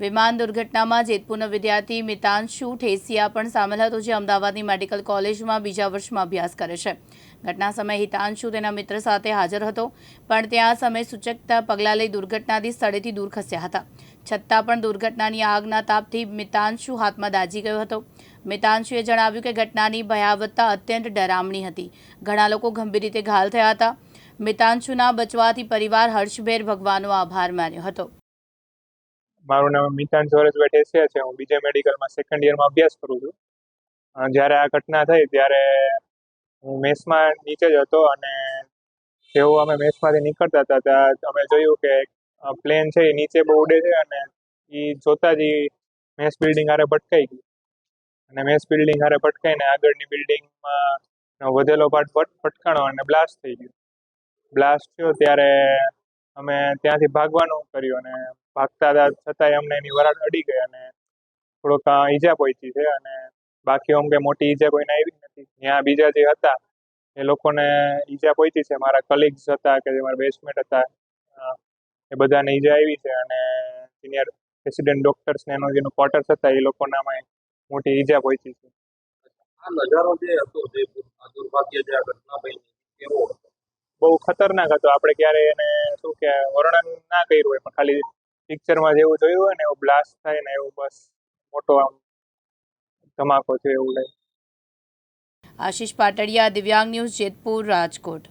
વિમાન દુર્ઘટનામાં જેતપુરનો વિદ્યાર્થી મિતાંશુ ઠેસિયા પણ સામેલ હતો, જે અમદાવાદની મેડિકલ કોલેજમાં બીજા વર્ષમાં અભ્યાસ કરે છે. ઘટના સમયે હિતાંશુ તેના મિત્ર સાથે હાજર હતો, પણ ત્યાં સમય સૂચકતા પગલાં લઈ દુર્ઘટનાથી સ્થળેથી દૂર ખસ્યા હતા. છતાં પણ દુર્ઘટનાની આગના તાપથી મિતાંશુ હાથમાં દાઝી ગયો હતો. મિતાંશુએ જણાવ્યું કે ઘટનાની ભયાવહતા અત્યંત ડરામણી હતી. ઘણા લોકો ગંભીર રીતે ઘાયલ થયા હતા. મિતાંશુના બચવાથી પરિવાર હર્ષભેર ભગવાનનો આભાર માન્યો હતો. મારું નામ મિતાન જોરેશભાઈ ઠેસિયા છે. હું બીજે મેડિકલમાં સેકન્ડ યરમાં અભ્યાસ કરું છું. જ્યારે આ ઘટના થઈ ત્યારે હું મેસમાં નીચે જ હતો અને જેવું અમે મેસમાંથી નીકળતા હતા, ત્યાં અમે જોયું કે પ્લેન છે એ નીચે બહુ ઉડે છે અને એ જોતા જ એ મેસ બિલ્ડિંગ હારે ભટકાઈ ગઈ અને મેસ બિલ્ડિંગ હારે ભટકાઈને આગળની બિલ્ડિંગમાં વધેલો પાર્ટ ભટકાણો અને બ્લાસ્ટ થઈ ગયો. બ્લાસ્ટ થયો ત્યારે અમે ત્યાંથી ભાગવાનું કર્યું અને ભાગતા હતા. છતાંય અમને એની વરાળ અડી ગઈ અને થોડોક ઈજા પહોંચી છે અને બાકી આમ કે મોટી ઈજા કોઈને આવી નથી. ત્યાં બીજા જે હતા એ લોકોને ઈજા પહોંચી છે. મારા કલીગ્સ હતા કે જે મારા બેચમેટ હતા એ બધાને ઈજા આવી છે અને સિનિયર રેસિડેન્ટ ડોક્ટર્સ ને એનો જેનો ક્વાર્ટર્સ હતા એ લોકોનામાં મોટી ઈજા પહોંચી છે. આ નજારો જે હતો જે દુર્ભાગ્ય જે આ ઘટના બની કેવો બહુ ખતરનાક હતો. આપણે ક્યારે એને શું કે વર્ણન ના કર્યું હોય, પણ ખાલી પિક્ચરમાં જેવું જોયું હોય ને, એવું બ્લાસ્ટ થાય ને એવું બસ મોટો આમ ધમાકો છે એવું લાગે આશીષ પાટડિયા, દિવ્યાંગ ન્યૂઝ જેતપુર, રાજકોટ.